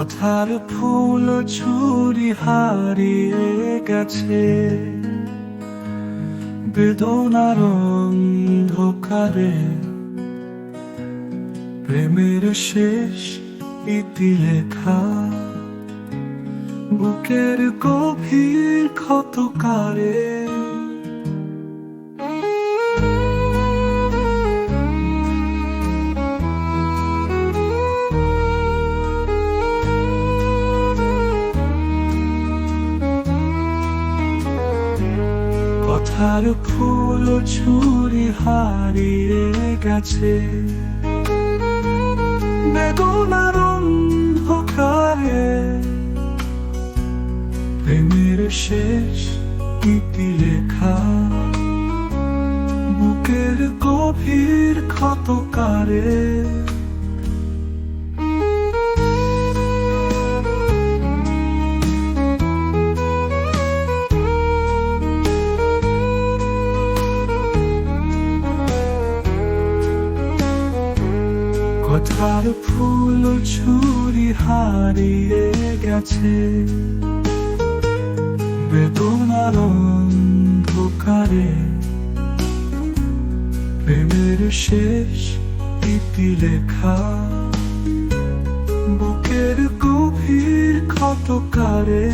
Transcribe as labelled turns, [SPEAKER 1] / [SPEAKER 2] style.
[SPEAKER 1] কথার ফুল ছুরি হারিয়ে গেছে। বেদনার অন্ধকারে প্রেমের শেষ ইতি লেখা। বুকের গভীর ক্ষতকারে কথার ফুল ছুরি হারিয়ে গেছে বেদনার অন্ধকারে প্রেমের শেষ ইতি লেখা। বুকের গভীর ক্ষতকারে কথার ফুল ছুরি হারিয়ে গেছে। বেদনার অন্ধকারে প্রেমের শেষ ইতি লেখা। বুকের গভীর ক্ষতকারে